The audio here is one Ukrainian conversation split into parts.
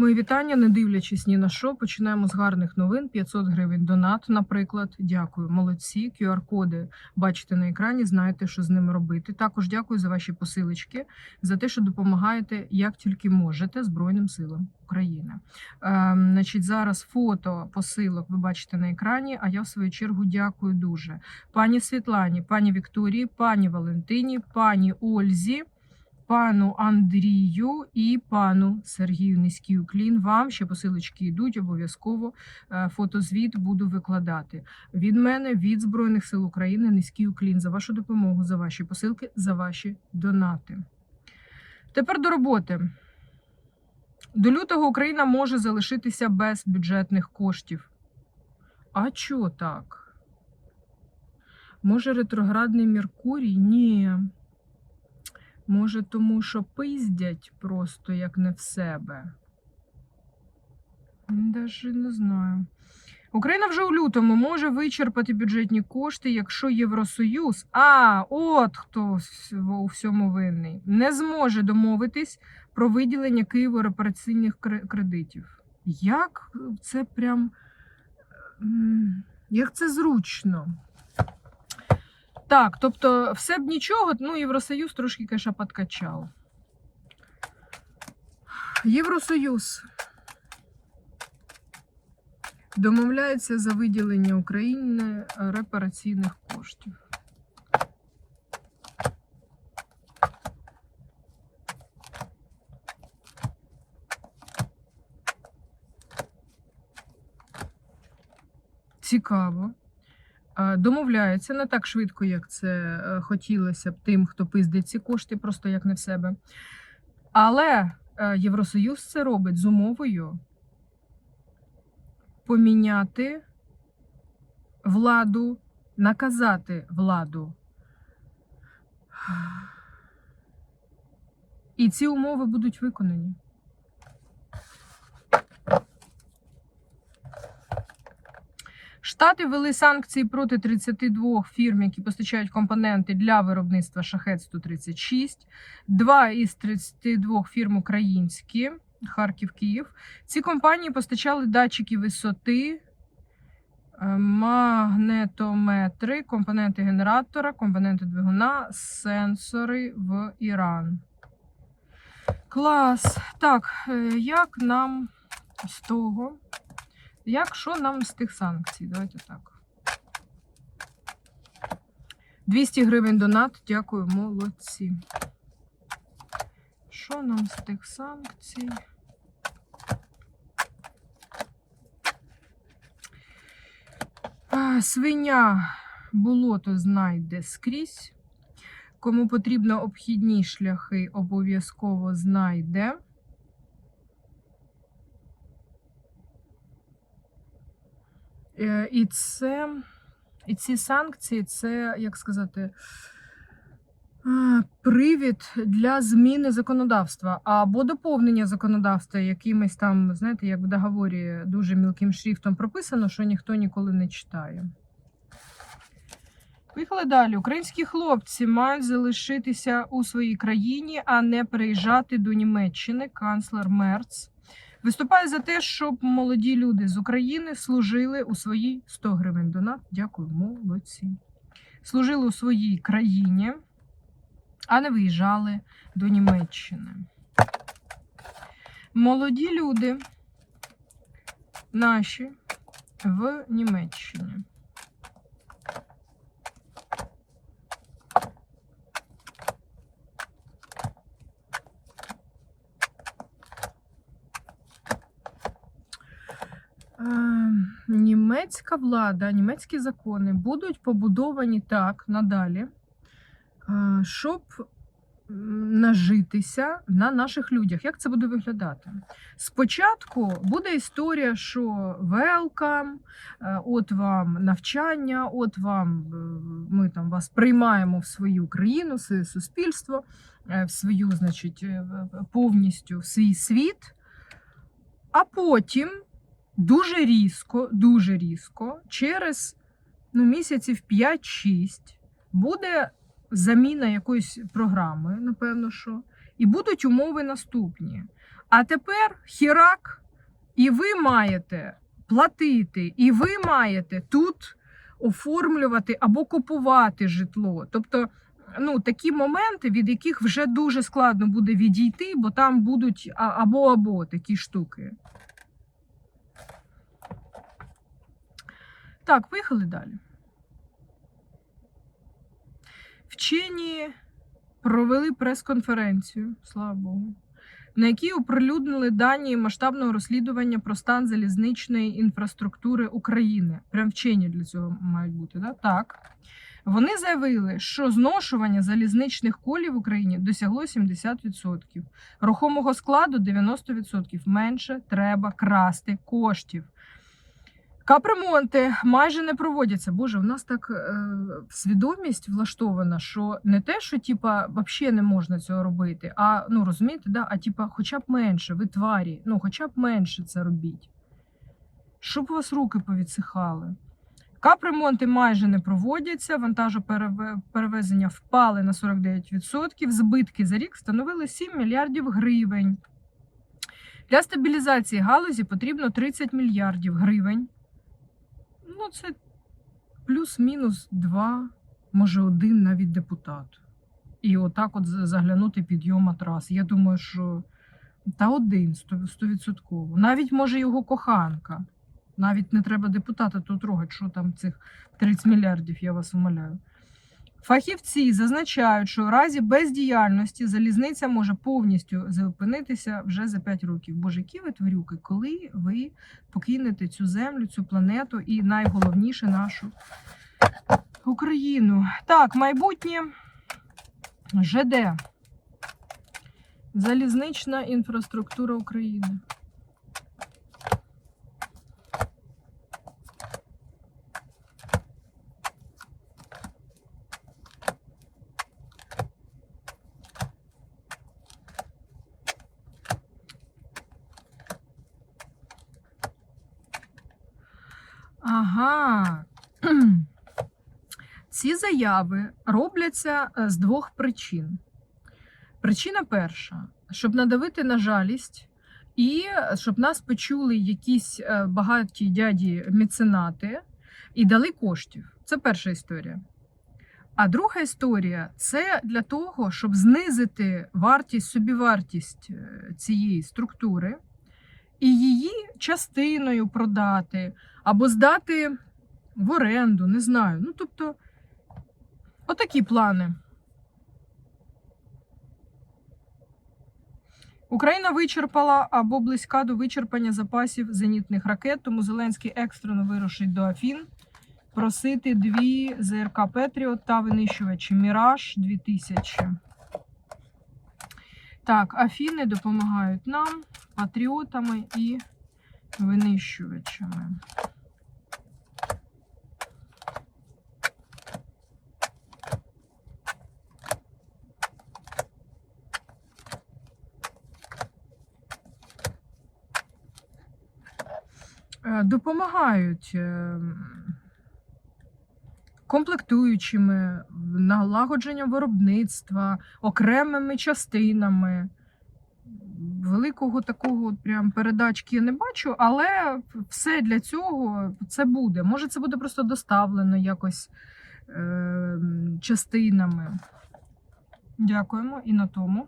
Мої вітання, не дивлячись ні на що. Починаємо з гарних новин. 500 гривень донат, наприклад. Дякую, молодці. QR-коди бачите на екрані. Знаєте, що з ними робити. Також дякую за ваші посилочки, за те, що допомагаєте як тільки можете Збройним силам України. Ем, значить, зараз фото посилок ви бачите на екрані. А я в свою чергу дякую дуже пані Світлані, пані Вікторії, пані Валентині, пані Ользі пану Андрію і пану Сергію Низький уклін. Вам ще посилочки йдуть. Обов'язково е, фотозвіт буду викладати. Від мене, від Збройних сил України, низький уклін за вашу допомогу, за ваші посилки, за ваші донати. Тепер до роботи. До лютого Україна може залишитися без бюджетних коштів. А чо так? Може, ретроградний Меркурій? Ні. Може, тому що пиздять просто як не в себе. Даже не знаю. Україна вже у лютому може вичерпати бюджетні кошти, якщо Євросоюз, а от хто у всьому винний, не зможе домовитись про виділення Києву репараційних кредитів. Як це прям як це зручно? Так, тобто, все б нічого, ну, Євросоюз трошки, конечно, подкачав. Євросоюз домовляється за виділення України репараційних коштів. Цікаво. Домовляються не так швидко, як це е, хотілося б тим, хто пиздить ці кошти, просто як не в себе. Але е, Євросоюз це робить з умовою поміняти владу, наказати владу. І ці умови будуть виконані. Штати ввели санкції проти 32 фірм, які постачають компоненти для виробництва шахет 136 Два із 32 фірм українські, Харків, Київ. Ці компанії постачали датчики висоти, е, магнетометри, компоненти генератора, компоненти двигуна, сенсори в Іран. Клас. Так, е, як нам з того? Як що нам з тих санкцій? Давайте так. 200 гривень донат. Дякую, молодці. Що нам з тих санкцій? Свиня болото знайде скрізь. Кому потрібно обхідні шляхи, обов'язково знайде. І це, і ці санкції, це, як сказати, привід для зміни законодавства або доповнення законодавства якимось там, знаєте, як в договорі дуже мілким шрифтом прописано, що ніхто ніколи не читає. Поїхали далі. Українські хлопці мають залишитися у своїй країні, а не переїжджати до Німеччини. Канцлер Мерц виступає за те, щоб молоді люди з України служили у своїй 100 гривень донат. Дякую, молодці. Служили у своїй країні, а не виїжджали до Німеччини. Молоді люди наші в Німеччині. Німецька влада, німецькі закони будуть побудовані так надалі, щоб нажитися на наших людях. Як це буде виглядати? Спочатку буде історія, що е, от вам навчання, от вам е, ми там вас приймаємо в свою країну, в своє суспільство, е, в свою, значить, е, повністю в свій світ. А потім дуже різко, дуже різко, через ну, місяців 5-6 буде заміна якоїсь програми, напевно, що, і будуть умови наступні. А тепер хірак, і ви маєте платити, і ви маєте тут оформлювати або купувати житло. Тобто, ну, такі моменти, від яких вже дуже складно буде відійти, бо там будуть або-або такі штуки. Так, поїхали далі. Вчені провели прес-конференцію, слава Богу, на якій оприлюднили дані масштабного розслідування про стан залізничної інфраструктури України. Прям вчені для цього мають бути, да? так? Вони заявили, що зношування залізничних колій в Україні досягло 70%. Рухомого складу 90%. Менше треба красти коштів. Капремонти майже не проводяться. Боже, в нас так е, свідомість влаштована, що не те, що типа взагалі не можна цього робити, а ну розумієте, да? а типа, хоча б менше, ви тварі, ну хоча б менше це робіть. Щоб у вас руки повідсихали. Капремонти майже не проводяться, вантажоперевезення впали на 49%, збитки за рік становили 7 мільярдів гривень. Для стабілізації галузі потрібно 30 мільярдів гривень. Ну, це плюс-мінус два, може один навіть депутат. І отак от заглянути заглянути підйом матрас. Я думаю, що та один стовідсотково. Навіть може його коханка. Навіть не треба депутата тут трогати, що там цих 30 мільярдів, я вас умоляю. Фахівці зазначають, що у разі бездіяльності залізниця може повністю зупинитися вже за 5 років. Боже, які ви тварюки, коли ви покинете цю землю, цю планету і найголовніше нашу Україну. Так, майбутнє ЖД. Залізнична інфраструктура України. Ага. Ці заяви робляться е, з двох причин. Причина перша, щоб надавити на жалість, і е, щоб нас почули якісь е, багаті дяді меценати і дали коштів. Це перша історія. А друга історія це для того, щоб знизити вартість, собівартість цієї структури і її частиною продати або здати в оренду, не знаю. Ну, тобто, отакі плани. Україна вичерпала або близька до вичерпання запасів зенітних ракет, тому Зеленський екстрено вирушить до Афін просити дві ЗРК Петріот та винищувачі Міраж 2000. Так, Афіни допомагають нам патріотами і винищувачами. Е, Допомагають е, комплектуючими, налагодженням виробництва, окремими частинами. Великого такого прям передачки я не бачу, але все для цього це буде. Може, це буде просто доставлено якось е, частинами. Дякуємо і на тому.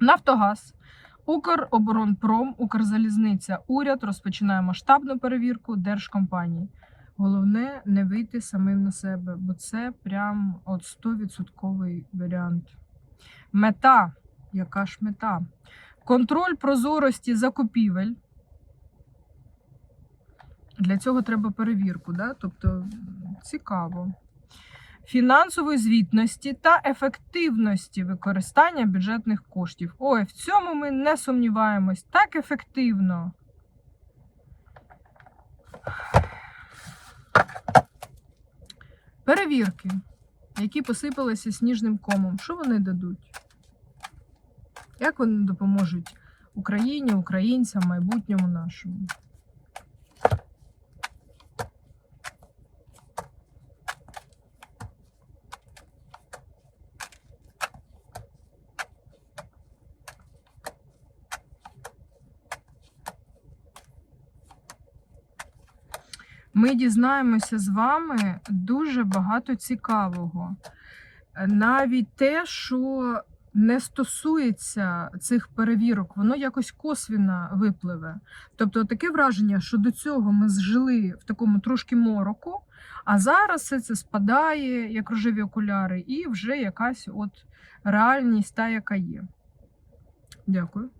Нафтогаз, Укроборонпром, Укрзалізниця, уряд розпочинає масштабну перевірку держкомпаній. Головне не вийти самим на себе, бо це прям от 100% варіант. Мета. Яка ж мета? Контроль прозорості закупівель. Для цього треба перевірку, да? тобто цікаво. Фінансової звітності та ефективності використання бюджетних коштів. Ой, в цьому ми не сумніваємось. Так ефективно. Перевірки, які посипалися сніжним комом. Що вони дадуть? Як вони допоможуть Україні, українцям, майбутньому нашому? Ми дізнаємося з вами дуже багато цікавого. Навіть те, що не стосується цих перевірок, воно якось косвіно випливе. Тобто таке враження, що до цього ми жили в такому трошки мороку, а зараз все це спадає, як рожеві окуляри, і вже якась от реальність та, яка є. Дякую.